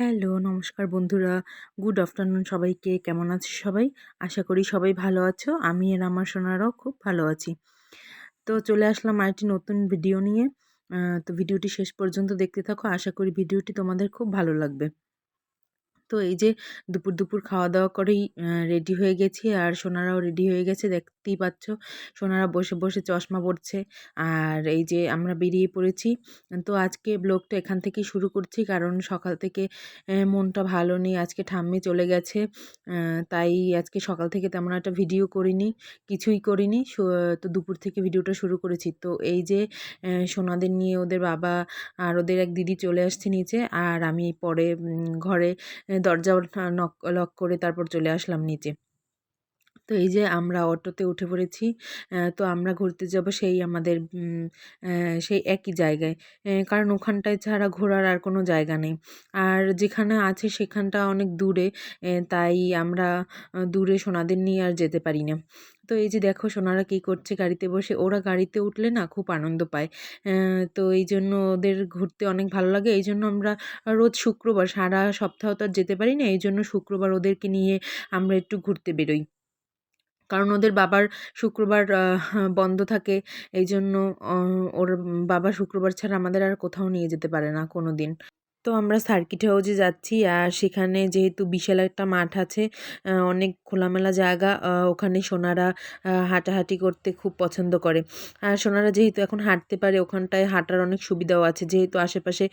Hello, নমস্কার বন্ধুরা। Good afternoon সবাইকে। কেমন আছো সবাই? আশা করি সবাই ভালো আছো। আমি আর আমার সোনারাও খুব ভালো আছি। তো চলে আসলাম আরেকটি নতুন ভিডিও নিয়ে। তো ভিডিওটি শেষ পর্যন্ত দেখতে থাকো। আশা করি ভিডিওটি তোমাদের খুব ভালো লাগবে। তো এই যে দুপুর দুপুর খাওয়া দাওয়া করেই রেডি হয়ে গেছি। আর সোনারাও রেডি হয়ে গেছে, দেখতেই পাচ্ছ। সোনারা বসে বসে চশমা পড়ছে। আর এই যে আমরা বেরিয়ে পড়েছি। তো আজকে ব্লগটা এখান থেকেই শুরু করছি। কারণ সকাল থেকে মনটা ভালো নেই। আজকে ঠাম্মি চলে গেছে। তাই আজকে সকাল থেকে তেমন একটা ভিডিও করিনি, কিছুই করিনি। তো দুপুর থেকে ভিডিওটা শুরু করেছি। তো এই যে সোনাদের নিয়ে ওদের বাবা আর ওদের এক দিদি চলে আসছে নিচে। আর আমি পরে ঘরে দরজা নক, লক করে তারপর চলে আসলাম নিচে। তো এই যে আমরা অটোতে উঠে পড়েছি তো আমরা ঘুরতে যাব সেই আমাদের সেই একই জায়গায়। কারণ ওখানটায় ছাড়া ঘোরার আর কোনো জায়গা নেই। আর যেখানে আছে সেখানটা অনেক দূরে তাই আমরা দূরে সোনাদের নিয়ে আর যেতে পারি না। তো এই যে দেখো সোনারা কী করছে গাড়িতে বসে, ওরা গাড়িতে উঠলে না খুব আনন্দ পায়। তো এই জন্য ওদের ঘুরতে অনেক ভালো লাগে। এই জন্য আমরা রোজ শুক্রবার, সারা সপ্তাহ তো আর যেতে পারি না, এই জন্য শুক্রবার ওদেরকে নিয়ে আমরা একটু ঘুরতে বেরোই। কারণ ওদের বাবার শুক্রবার বন্ধ থাকে, এই জন্য ওর বাবা শুক্রবার ছাড়া আমাদের আর কোথাও নিয়ে যেতে পারে না কোনো দিন তো আমরা সার্কিট হাউজে যাচ্ছি, আর সেখানে যেহেতু বিশাল একটা মাঠ আছে অনেক খোলামেলা জায়গা ওখানে সোনারা হাঁটাহাঁটি করতে খুব পছন্দ করে। আর সোনারা যেহেতু এখন হাঁটতে পারে, ওখানটায় হাঁটার অনেক সুবিধাও আছে। যেহেতু আশেপাশে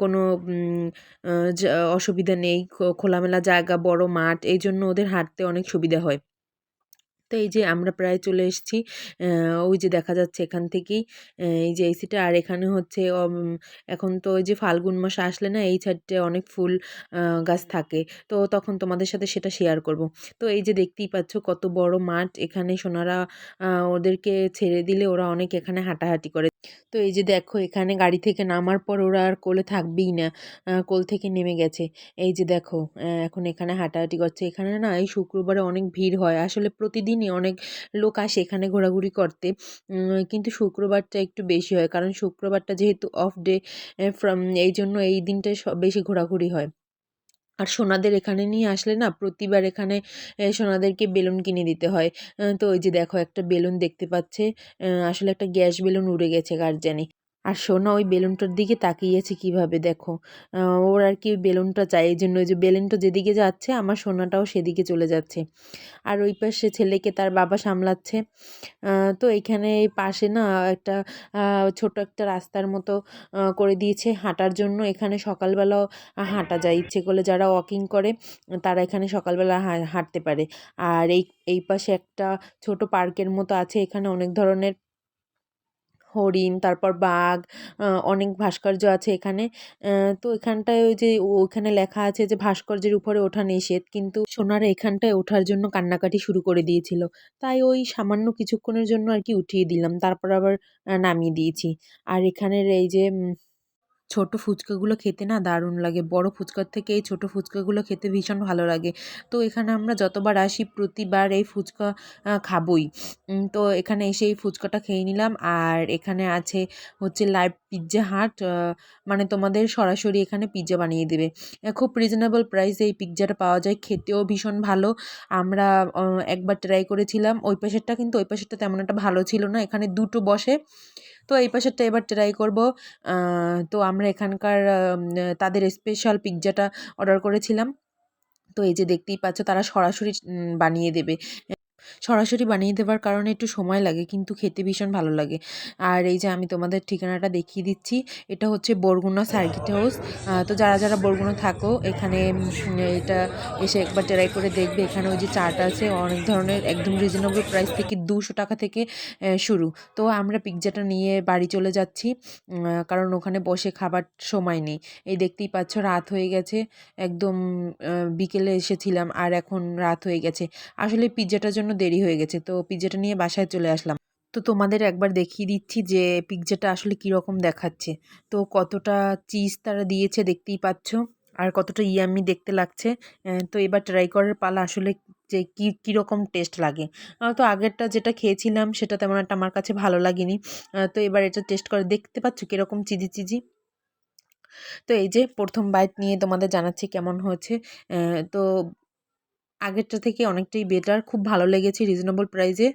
কোনো অসুবিধা নেই খোলামেলা জায়গা, বড় মাঠ এই জন্য ওদের হাঁটতে অনেক সুবিধা হয়। তো এই যে আমরা প্রায় চলে এসেছি ওই যে দেখা যাচ্ছে এখান থেকেই এই যে এসিটা সিটা আর এখানে হচ্ছে এখন তো ওই যে ফাল্গুন মাস আসলে না, এই সাইডে অনেক ফুল গাছ থাকে। তো তখন তোমাদের সাথে সেটা শেয়ার করব। তো এই যে দেখতেই পাচ্ছ কত বড় মাঠ। এখানে সোনারা ওদেরকে ছেড়ে দিলে ওরা অনেক এখানে হাঁটাহাঁটি করে। তো এই যে দেখো এখানে গাড়ি থেকে নামার পর ওরা আর কোলে থাকবেই না কোল থেকে নেমে গেছে। এই যে দেখো এখন এখানে হাঁটাহাঁটি করছে। এখানে না এই শুক্রবারে অনেক ভিড় হয়। আসলে প্রতিদিনই অনেক লোক আসে এখানে ঘোরাঘুরি করতে। কিন্তু শুক্রবারটা একটু বেশি হয়। কারণ শুক্রবারটা যেহেতু অফ ডে ফ্রম এই জন্য এই দিনটায় বেশি ঘোরাঘুরি হয়। আর সোনাদের এখানে নিয়ে আসলে না প্রতিবার এখানে সোনাদেরকে বেলুন কিনে দিতে হয়। তো ওই যে দেখো একটা বেলুন দেখতে পাচ্ছে আসলে একটা গ্যাস বেলুন উড়ে গেছে কার জানি। আর সোনা ওই বেলুনটার দিকে তাকিয়েছে কীভাবে দেখো। ওর আর কি বেলুনটা চাই, এই জন্য ওই যে বেলুনটা যেদিকে যাচ্ছে, আমার সোনাটাও সেদিকে চলে যাচ্ছে। আর ওই পাশে ছেলেকে তার বাবা সামলাচ্ছে। তো এখানে পাশে না একটা ছোট একটা রাস্তার মতো করে দিয়েছে হাঁটার জন্য। এখানে সকালবেলাও হাঁটা যায়। ইচ্ছে করলে যারা ওয়াকিং করে, তারা এখানে সকালবেলা হাঁটতে পারে। আর এই এই পাশে একটা ছোট পার্কের মতো আছে। এখানে অনেক ধরনের হরিণ, তারপর বাঘ অনেক ভাস্কর্য আছে এখানে। তো এখানটায় ওই যে ওখানে লেখা আছে যে ভাস্কর্যের উপরে ওঠা নিষেধ, কিন্তু সোনারা এখানটায় ওঠার জন্য কান্নাকাটি শুরু করে দিয়েছিল। তাই ওই সামান্য কিছুক্ষণের জন্য আর কি উঠিয়ে দিলাম, তারপর আবার নামিয়ে দিয়েছি। আর এখানের এই যে ছোট ফুচকাগুলো খেতে না দারুণ লাগে। বড় ফুচকার থেকে এই ছোট ফুচকাগুলো খেতে ভীষণ ভালো লাগে। তো এখানে আমরা যতবার আসি প্রতিবার এই ফুচকা খাবই। তো এখানে এসে এই ফুচকাটা খেয়ে নিলাম। আর এখানে আছে হচ্ছে লাইভ পিৎজা হাট মানে তোমাদের সরাসরি এখানে পিৎজা বানিয়ে দেবে। খুব রিজনেবল প্রাইসে এই পিৎজাটা পাওয়া যায়। খেতেও ভীষণ ভালো। আমরা একবার ট্রাই করেছিলাম। ওই পাশেরটা কিন্তু ওই পাশেরটা তেমন একটা ভালো ছিল না। এখানে দুটো বসে। তো এই পাশেরটা এবার ট্রাই করব। তো আমরা এখানকার তাদের স্পেশাল পিৎজাটা অর্ডার করেছিলাম। তো এই যে দেখতেই পাচ্ছ তারা সরাসরি বানিয়ে দেবে। সরাসরি বানিয়ে দেওয়ার কারণে একটু সময় লাগে, কিন্তু খেতে ভীষণ ভালো লাগে। আর এই যে আমি তোমাদের ঠিকানাটা দেখিয়ে দিচ্ছি, এটা হচ্ছে বরগুনা সার্কিট হাউস তো যারা যারা বরগুনা থাকো, এখানে এটা এসে একবার ট্রাই করে দেখবে। এখানে ওই যে চাটা আছে, অনেক ধরনের, একদম রিজনেবল প্রাইস থেকে দুশো টাকা থেকে শুরু। তো আমরা পিৎজাটা নিয়ে বাড়ি চলে যাচ্ছি কারণ ওখানে বসে খাবার সময় নেই। এই দেখতেই পাচ্ছ, রাত হয়ে গেছে। একদম বিকেলে এসেছিলাম, আর এখন রাত হয়ে গেছে। আসলে পিৎজাটার জন্য দেরি হয়ে গেছে। তো পিজ্জাটা নিয়ে বাসায় চলে আসলাম। তো তোমাদের একবার দেখিয়ে দিচ্ছি যে পিৎজাটা আসলে কীরকম দেখাচ্ছে। তো কতটা চিজ তারা দিয়েছে দেখতেই পাচ্ছ, আর কতটা ইয়ামি দেখতে লাগছে। তো এবার ট্রাই করার পালা আসলে যে কী, কীরকম টেস্ট লাগে। তো আগেরটা যেটা খেয়েছিলাম সেটা তেমন একটা আমার কাছে ভালো লাগেনি। তো এবার এটা টেস্ট করে দেখতে পাচ্ছ কীরকম চিজি চিজি তো এই যে প্রথম বাইট নিয়ে তোমাদের জানাচ্ছি কেমন হয়েছে। তো আগেরটা থেকে অনেকটাই বেটার খুব ভালো লেগেছে রিজনেবল প্রাইজে